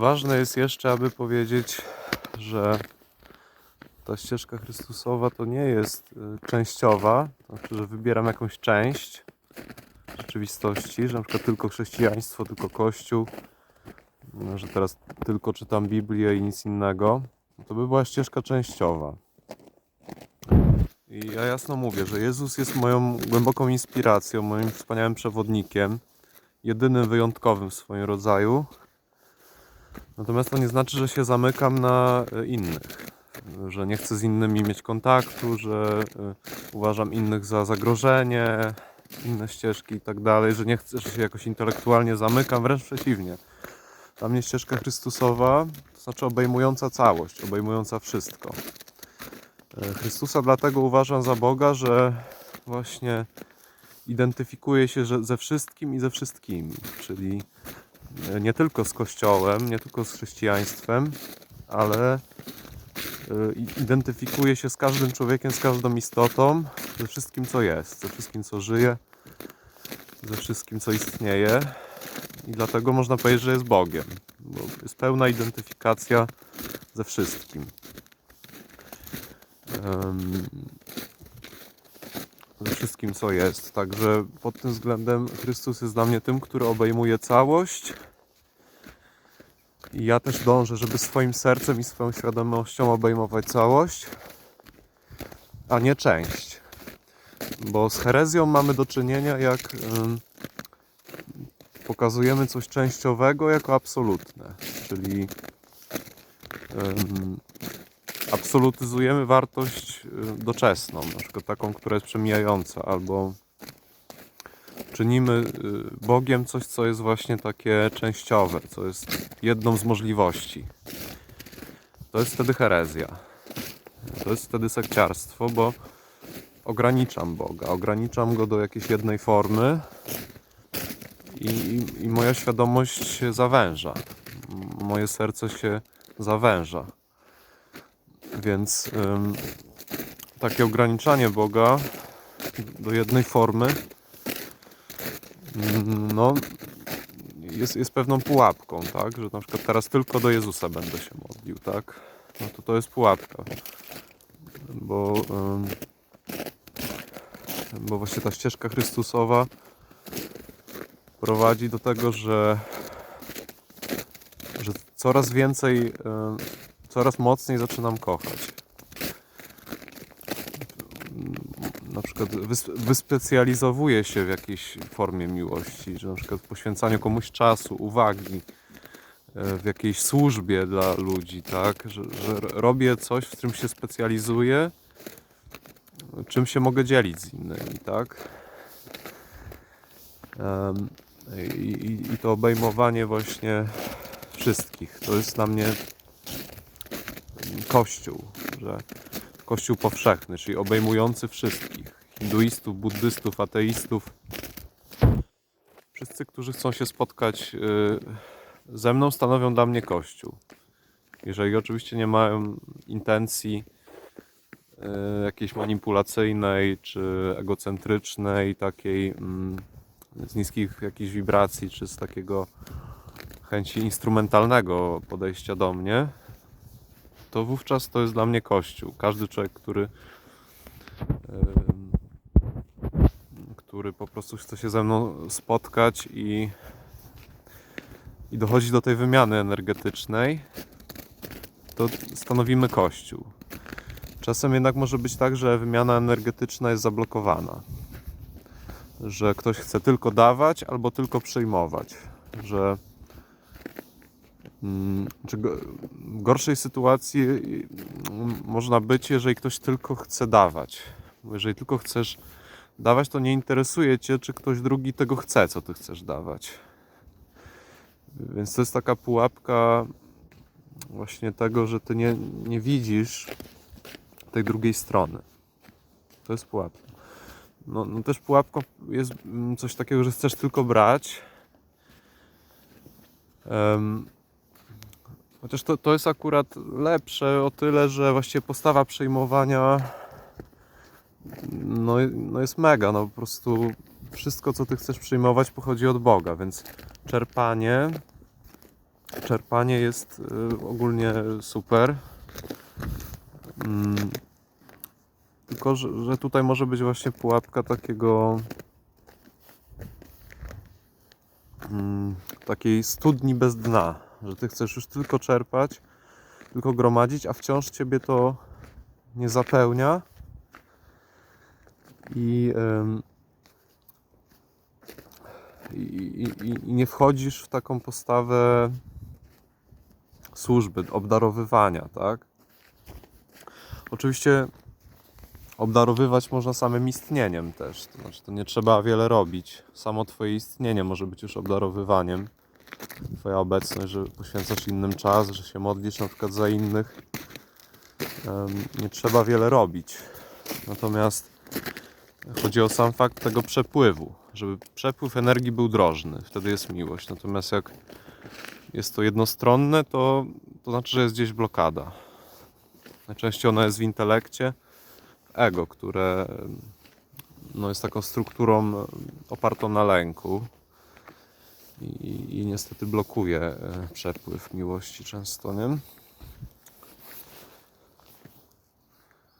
ważne jest jeszcze, aby powiedzieć, że ta ścieżka Chrystusowa to nie jest y, częściowa, to znaczy, że wybieram jakąś część rzeczywistości, że na przykład tylko chrześcijaństwo, tylko Kościół, no, że teraz tylko czytam Biblię i nic innego. To by była ścieżka częściowa. I ja jasno mówię, że Jezus jest moją głęboką inspiracją, moim wspaniałym przewodnikiem, jedynym wyjątkowym w swoim rodzaju. Natomiast to nie znaczy, że się zamykam na e, innych, że nie chcę z innymi mieć kontaktu, że e, uważam innych za zagrożenie, inne ścieżki i tak dalej, że nie chcę, że się jakoś intelektualnie zamykam, wręcz przeciwnie. Dla mnie ścieżka Chrystusowa to znaczy obejmująca całość, obejmująca wszystko. E, Chrystusa dlatego uważam za Boga, że właśnie identyfikuje się ze wszystkim i ze wszystkimi, czyli nie tylko z Kościołem, nie tylko z chrześcijaństwem, ale i- identyfikuje się z każdym człowiekiem, z każdą istotą, ze wszystkim, co jest, ze wszystkim, co żyje, ze wszystkim, co istnieje. I dlatego można powiedzieć, że jest Bogiem, bo jest pełna identyfikacja ze wszystkim. Wszystkim, co jest. Także pod tym względem Chrystus jest dla mnie tym, który obejmuje całość. I ja też dążę, żeby swoim sercem i swoją świadomością obejmować całość, a nie część. Bo z herezją mamy do czynienia, jak em, pokazujemy coś częściowego jako absolutne. Czyli absolutyzujemy wartość y, doczesną, na przykład taką, która jest przemijająca, albo czynimy y, Bogiem coś, co jest właśnie takie częściowe, co jest jedną z możliwości. To jest wtedy herezja. To jest wtedy sekciarstwo, bo ograniczam Boga, ograniczam go do jakiejś jednej formy i, i, moja świadomość się zawęża. Moje serce się zawęża. Więc ym, takie ograniczanie Boga do jednej formy no, jest, jest pewną pułapką, tak? Że na przykład teraz tylko do Jezusa będę się modlił, tak? No to to jest pułapka. Bo, ym, bo właśnie ta ścieżka Chrystusowa prowadzi do tego, że, że coraz więcej coraz mocniej zaczynam kochać. Na przykład wys- wyspecjalizowuję się w jakiejś formie miłości, że na przykład w poświęcaniu komuś czasu, uwagi, e, w jakiejś służbie dla ludzi, tak? Że, że robię coś, w czym się specjalizuję, czym się mogę dzielić z innymi, tak? I, i, I to obejmowanie właśnie wszystkich. To jest dla mnie Kościół, że Kościół powszechny, czyli obejmujący wszystkich hinduistów, buddystów, ateistów. Wszyscy, którzy chcą się spotkać y, ze mną, stanowią dla mnie Kościół. Jeżeli oczywiście nie mają intencji y, jakiejś manipulacyjnej czy egocentrycznej, takiej mm, z niskich jakichś wibracji, czy z takiego chęci instrumentalnego podejścia do mnie, to wówczas to jest dla mnie Kościół. Każdy człowiek, który, który po prostu chce się ze mną spotkać i, i dochodzi do tej wymiany energetycznej, to stanowimy Kościół. Czasem jednak może być tak, że wymiana energetyczna jest zablokowana. Że ktoś chce tylko dawać albo tylko przyjmować. Że gorszej sytuacji mm, można być, jeżeli ktoś tylko chce dawać. Jeżeli tylko chcesz dawać, to nie interesuje cię, czy ktoś drugi tego chce, co ty chcesz dawać. Więc to jest taka pułapka właśnie tego, że ty nie, nie widzisz tej drugiej strony. To jest pułapka. No, no też pułapką jest mm, coś takiego, że chcesz tylko brać. Em, Chociaż to, to jest akurat lepsze o tyle, że właściwie postawa przejmowania no, no jest mega. No po prostu wszystko, co ty chcesz przyjmować, pochodzi od Boga, więc czerpanie czerpanie jest y, ogólnie super. Mm, Tylko, że, tutaj może być właśnie pułapka takiego mm, takiej studni bez dna, że ty chcesz już tylko czerpać, tylko gromadzić, a wciąż ciebie to nie zapełnia i, i, i- i nie wchodzisz w taką postawę służby, obdarowywania, tak? Oczywiście obdarowywać można samym istnieniem też. To znaczy, to nie trzeba wiele robić. Samo Twoje istnienie może być już obdarowywaniem. Twoja obecność, że poświęcasz innym czas, że się modlisz na przykład za innych. Nie trzeba wiele robić. Natomiast chodzi o sam fakt tego przepływu. Żeby przepływ energii był drożny, wtedy jest miłość. Natomiast jak jest to jednostronne, to, to znaczy, że jest gdzieś blokada. Najczęściej ona jest w intelekcie, ego, które no, jest taką strukturą opartą na lęku i, i niestety blokuje e, przepływ miłości często, nie?